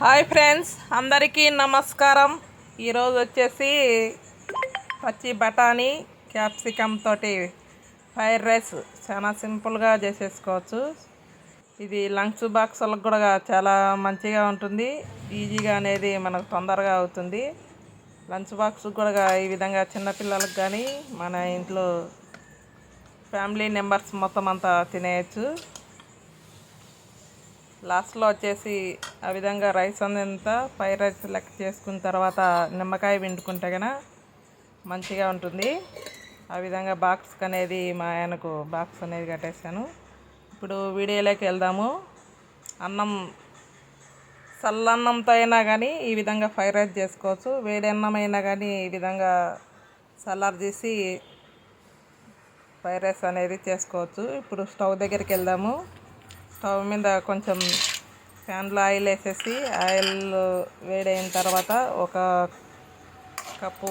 Hi friends అందరికీ నమస్కారం. ఈరోజు వచ్చేసి పచ్చి బఠానీ క్యాప్సికమ్ తోటి ఫ్రైడ్ రైస్. చాలా సింపుల్గా చేసేసుకోవచ్చు. ఇది లంచ్ బాక్సులకు కూడా చాలా మంచిగా ఉంటుంది. ఈజీగా అనేది మనకు తొందరగా అవుతుంది. లంచ్ బాక్స్ కూడా ఈ విధంగా చిన్నపిల్లలకు కానీ మన ఇంట్లో ఫ్యామిలీ మెంబర్స్ మొత్తం అంతా తినేయచ్చు. లాస్ట్లో వచ్చేసి ఆ విధంగా రైస్ అంతా ఫ్రైడ్ రైస్ లెక్క చేసుకున్న తర్వాత నిమ్మకాయ పిండుకుంటే కనుక మంచిగా ఉంటుంది. ఆ విధంగా బాక్స్ అనేది మా ఆయనకు బాక్స్ అనేది కట్టేశాను. ఇప్పుడు వీడియోలోకి వెళ్దాము. అన్నం చల్లన్నంతో అయినా కానీ ఈ విధంగా ఫ్రై రైస్ చేసుకోవచ్చు. వేడి అన్నం అయినా కానీ ఈ విధంగా చల్లారు తీసి ఫ్రై రైస్ అనేది చేసుకోవచ్చు. ఇప్పుడు స్టవ్ దగ్గరికి వెళ్దాము. స్టవ్ మీద కొంచెం ప్యాన్లో ఆయిల్ వేసేసి ఆయిల్ వేడైన తర్వాత ఒక కప్పు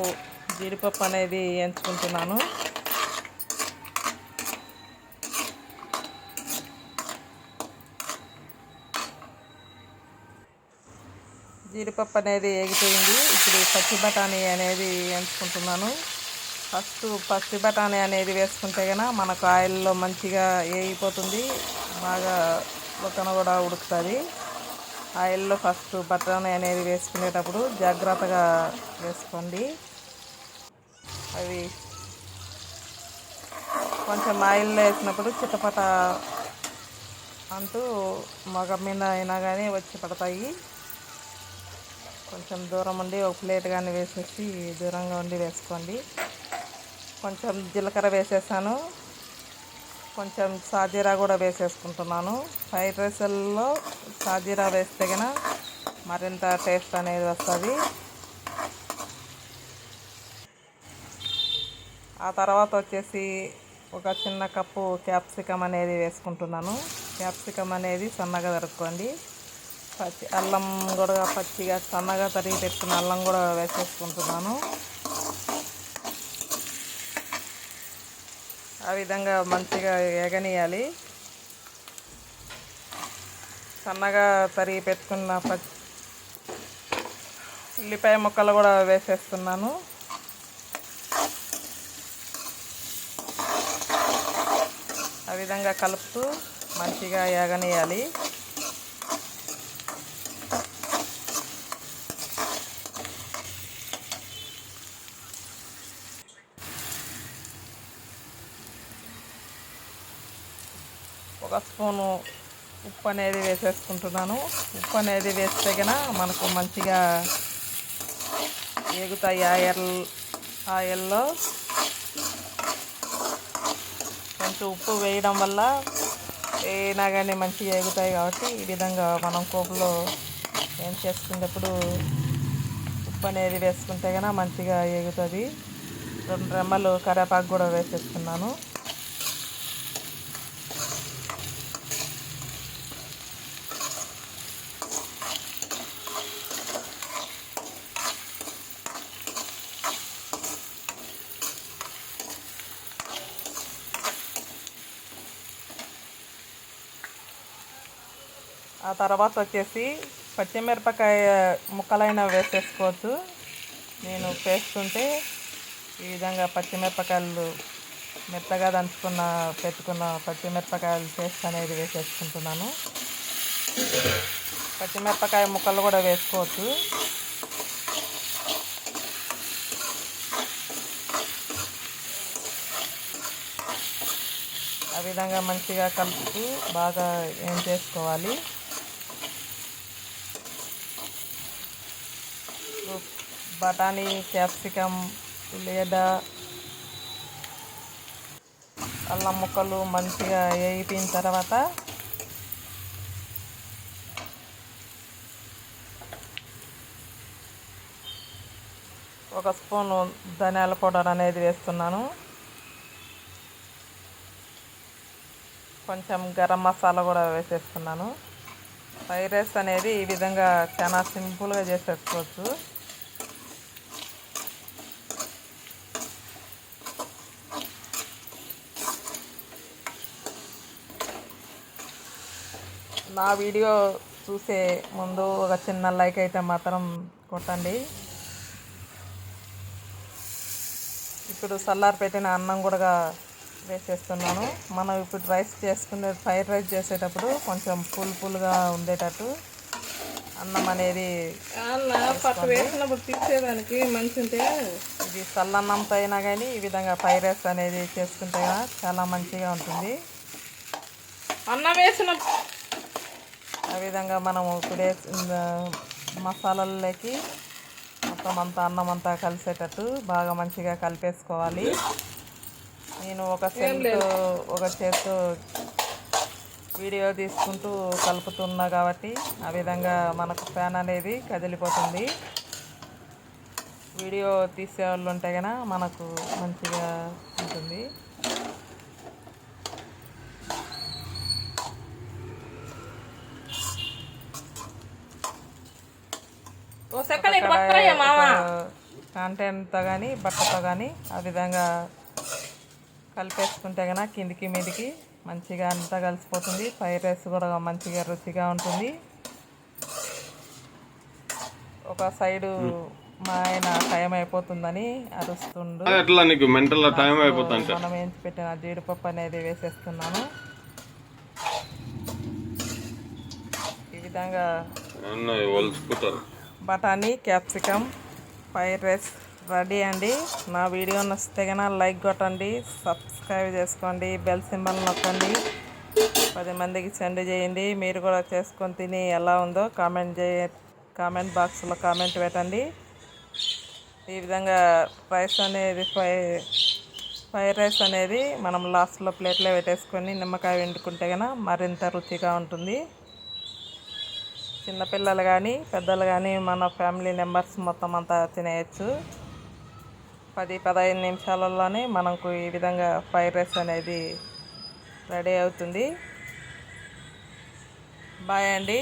జీడిపప్పు అనేది ఎంచుకుంటున్నాను. జీడిపప్పు అనేది ఎగిపోయింది ఇప్పుడు పచ్చి బఠానీ అనేది ఎంచుకుంటున్నాను. ఫస్ట్ పచ్చి బఠానీ అనేది వేసుకుంటే కనుక మనకు ఆయిల్లో మంచిగా వేయిపోతుంది బాగా ఉడకన కూడా ఉడుకుతుంది. ఆయిల్లో ఫస్ట్ బఠానీ అనేది వేసుకునేటప్పుడు జాగ్రత్తగా వేసుకోండి. అవి కొంచెం ఆయిల్లో వేసినప్పుడు చిట్టపట అంటూ మగ మీద అయినా కానీ వచ్చి పడతాయి. కొంచెం దూరం ఉండి ఒక ప్లేట్ కానీ వేసేసి దూరంగా ఉండి వేసుకోండి. కొంచెం జీలకర్ర వేసేసాను. కొంచెం సాజీరా కూడా వేసేసుకుంటున్నాను. ఫ్రైడ్ రైస్లో సాజీరా వేస్తే కనుక మరింత టేస్ట్ అనేది వస్తుంది. ఆ తర్వాత వచ్చేసి ఒక చిన్న కప్పు క్యాప్సికమ్ అనేది వేసుకుంటున్నాను. క్యాప్సికమ్ అనేది సన్నగా తరుక్కోండి. పచ్చి అల్లం కూడా పచ్చిగా సన్నగా తరిగి పెట్టుకున్న అల్లం కూడా వేసేసుకుంటున్నాను. ఆ విధంగా మంచిగా ఎగనీయాలి సన్నగా తరిగి పెట్టుకున్న పచ్చి ఉల్లిపాయ ముక్కలు కూడా వేసేస్తున్నాను. ఆ విధంగా కలుపుతూ మంచిగా ఎగనీయాలి ఒక స్పూను ఉప్పు అనేది వేసేసుకుంటున్నాను. ఉప్పు అనేది వేస్తే కనుక మనకు మంచిగా ఎగుతాయి ఆయిల్ ఆయిల్లో కొంచెం ఉప్పు వేయడం వల్ల ఏనా కానీ మంచిగా ఎగుతాయి కాబట్టి ఈ విధంగా మనం కోపులో ఏం చేసుకునేటప్పుడు ఉప్పు అనేది వేసుకుంటే కనుక మంచిగా ఎగుతుంది రెండు రెమ్మలు కరేపాకు కూడా వేసేసుకున్నాను. ఆ తర్వాత వచ్చేసి పచ్చిమిరపకాయ ముక్కలైనా వేసేసుకోవచ్చు. నేను పేస్తుంటే ఈ విధంగా పచ్చిమిరపకాయలు మెత్తగా దంచుకున్న పెట్టుకున్న పచ్చిమిరపకాయలు పేస్ట్ అనేది వేసేసుకుంటున్నాను. పచ్చిమిరపకాయ ముక్కలు కూడా వేసుకోవచ్చు. ఆ విధంగా మంచిగా కలుపుతూ బాగా ఏం చేసుకోవాలి? బఠానీ క్యాప్సికమ్ లేదా అల్లం ముక్కలు మంచిగా వేయిపోయిన తర్వాత ఒక స్పూను ధనియాల పౌడర్ అనేది వేస్తున్నాను. కొంచెం గరం మసాలా కూడా వేసేస్తున్నాను. ఫ్రైడ్ రైస్ అనేది ఈ విధంగా చాలా సింపుల్గా చేసేసుకోవచ్చు. నా వీడియో చూసే ముందు ఒక చిన్న లైక్ అయితే మాత్రం కొట్టండి. ఇప్పుడు సల్లారి పెట్టిన అన్నం కూడా వేసేస్తున్నాను మనం ఇప్పుడు రైస్ చేసుకునే ఫ్రైడ్ రైస్ చేసేటప్పుడు కొంచెం పుల్ పుల్గా ఉండేటట్టు అన్నం అనేది పట్టు వేసినప్పుడు తీసేదానికి ఇది చల్లన్నంతో అయినా కానీ ఈ విధంగా ఫ్రైడ్ రైస్ అనేది చేసుకుంటే చాలా మంచిగా ఉంటుంది. అన్నం వేసిన ఆ విధంగా మనము ఇప్పుడే మసాలాలకి మొత్తం అంతా అన్నం అంతా కలిసేటట్టు బాగా మంచిగా కలిపేసుకోవాలి. నేను ఒక చేతితో ఒక చేతితో వీడియో తీసుకుంటూ కలుపుతున్నా కాబట్టి ఆ విధంగా మనకు ఫ్యాన్ అనేది కదిలిపోతుంది. వీడియో తీసే వాళ్ళు ఉంటే కనుక మనకు మంచిగా ఉంటుంది. కాంటెంట్తో కానీ బట్టతో కానీ ఆ విధంగా కలిపేసుకుంటే కనుక కిందికి మీదికి మంచిగా అంతా కలిసిపోతుంది. ఫ్రైడ్ రైస్ కూడా మంచిగా రుచిగా ఉంటుంది. ఒక సైడు మా. ఆయన టైం అయిపోతుందని అరుస్తుండు. ఎట్లా నీకు మెంటల్ టైం అయిపోతుంది మనం ఏంచి పెట్టిన జీడిపప్పు అనేది వేసేస్తున్నాను. ఈ విధంగా వలుచుకుంటారు. బఠానీ క్యాప్సికమ్ ఫ్రైడ్ రైస్ రెడీ అండి. నా వీడియో నచ్చితే కన్నా లైక్ కొట్టండి సబ్స్క్రైబ్ చేసుకోండి బెల్ సింబల్ నొక్కండి. పది మందికి సెండ్ చేయండి. మీరు కూడా చేసుకొని తిని ఎలా ఉందో కామెంట్ చేయ కామెంట్ బాక్స్లో కామెంట్ పెట్టండి. ఈ విధంగా రైస్ అనేది ఫ్రై ఫ్రైడ్ రైస్ అనేది మనం లాస్ట్లో ప్లేట్లో పెట్టేసుకొని నిమ్మకాయ వండుకుంటే కనుక మరింత రుచిగా ఉంటుంది. చిన్నపిల్లలు కానీ పెద్దలు కానీ మన ఫ్యామిలీ మెంబర్స్ మొత్తం అంతా తినేయచ్చు. పది పదహైదు నిమిషాలలోనే మనకు ఈ విధంగా ఫ్రైడ్ రైస్ అనేది రెడీ అవుతుంది. బాయ్ అండి.